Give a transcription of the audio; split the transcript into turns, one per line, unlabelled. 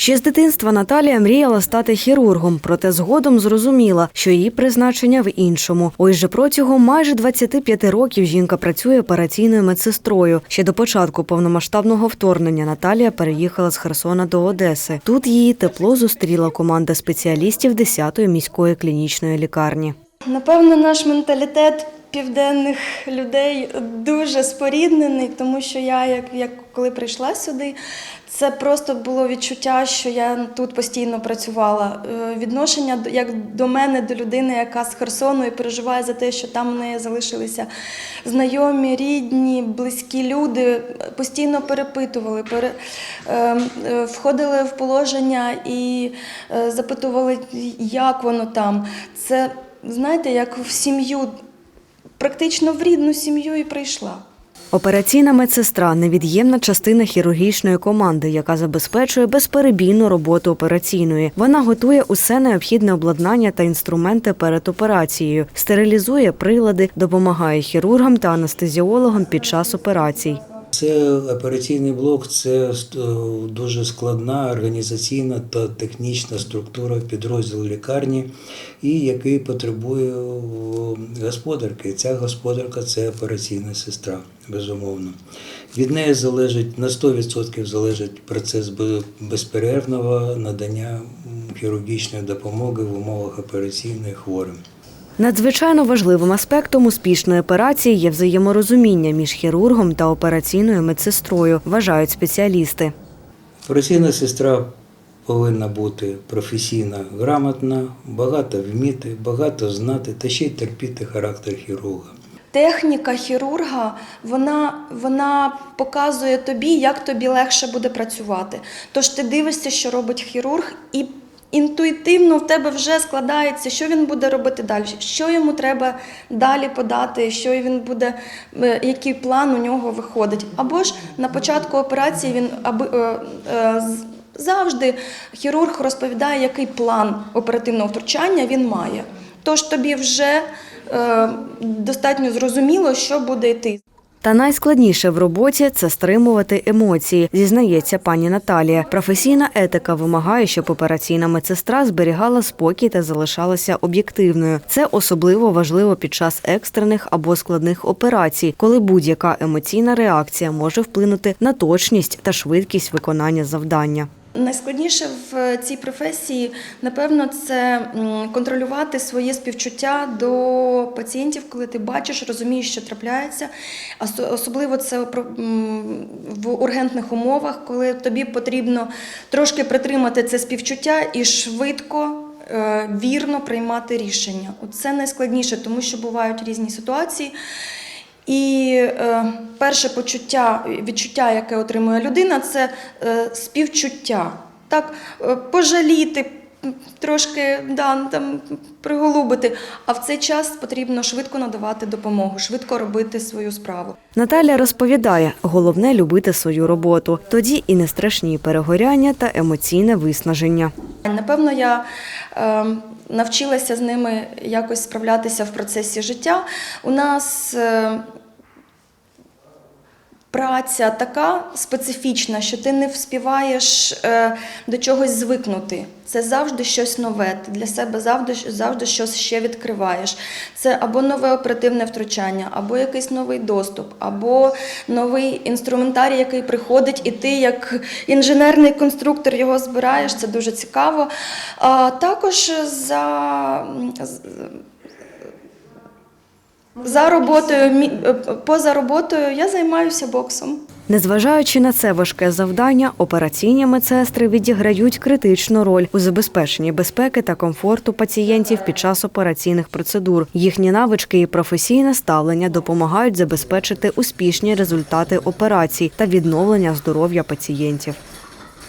Ще з дитинства Наталія мріяла стати хірургом, проте згодом зрозуміла, що її призначення в іншому. Ось же протягом майже 25 років жінка працює операційною медсестрою. Ще до початку повномасштабного вторгнення Наталія переїхала з Херсона до Одеси. Тут її тепло зустріла команда спеціалістів 10-ї міської клінічної лікарні.
Напевно, наш менталітет південних людей дуже споріднений, тому що я, як, як коли прийшла сюди, це просто було відчуття, що я тут постійно працювала. Е, Відношення як до мене, до людини, яка з Херсону і переживає за те, що там в неї залишилися знайомі, рідні, близькі люди, постійно перепитували, пере, е, е, входили в положення і запитували, як воно там. Це знаєте, як в сім'ю, практично в рідну сім'ю і прийшла.
Операційна медсестра невід'ємна частина хірургічної команди, яка забезпечує безперебійну роботу операційної. Вона готує усе необхідне обладнання та інструменти перед операцією, стерилізує прилади, допомагає хірургам та анестезіологам під час операцій.
Це операційний блок, це е, дуже складна організаційна та технічна структура підрозділу лікарні, і який потребує е, господарки. Ця господарка це операційна сестра, безумовно. Від неї залежить на 100% залежить процес безперервного надання хірургічної допомоги в умовах операційної хворим.
Надзвичайно важливим аспектом успішної операції є взаєморозуміння між хірургом та операційною медсестрою, вважають спеціалісти.
Операційна сестра повинна бути професійна, грамотна, багато вміти, багато знати та ще й терпіти характер хірурга.
Техніка хірурга вона, вона показує тобі, як тобі легше буде працювати. Тож ти дивишся, що робить хірург, і інтуїтивно в тебе вже складається, що він буде робити далі, що йому треба далі подати, що він буде, е, який план у нього виходить. Або ж на початку операції він аби. е, е, Завжди хірург розповідає, який план оперативного втручання він має. Тож тобі вже достатньо зрозуміло, що буде йти.
Та найскладніше в роботі це стримувати емоції, зізнається пані Наталія. Професійна етика вимагає, щоб операційна медсестра зберігала спокій та залишалася об'єктивною. Це особливо важливо під час екстрених або складних операцій, коли будь-яка емоційна реакція може вплинути на точність та швидкість виконання завдання.
Найскладніше в цій професії, напевно, це контролювати своє співчуття до пацієнтів, коли ти бачиш, розумієш, що трапляється. Ос- Особливо це в ургентних умовах, коли тобі потрібно трошки притримати це співчуття і швидко. е, Вірно приймати рішення. Це найскладніше, тому що бувають різні ситуації. І е, перше почуття, відчуття, яке отримує людина, це е, співчуття. Так, е, пожаліти, трошки да, там, приголубити. А в цей час потрібно швидко надавати допомогу, швидко робити свою справу.
Наталя розповідає, головне любити свою роботу. Тоді і не страшні перегоряння та емоційне виснаження.
Напевно, я е, навчилася з ними якось справлятися в процесі життя. У нас е, праця така специфічна, що ти не вспіваєш е, до чогось звикнути. Це завжди щось нове. Ти для себе завжди, завжди щось ще відкриваєш. Це або нове оперативне втручання, або якийсь новий доступ, або новий інструментарій, який приходить, і ти, як інженерний конструктор, його збираєш. Це дуже цікаво. А також за. За роботою, е, поза роботою я займаюся боксом.
Незважаючи на це важке завдання, операційні медсестри відіграють критичну роль у забезпеченні безпеки та комфорту пацієнтів під час операційних процедур. Їхні навички і професійне ставлення допомагають забезпечити успішні результати операцій та відновлення здоров'я пацієнтів.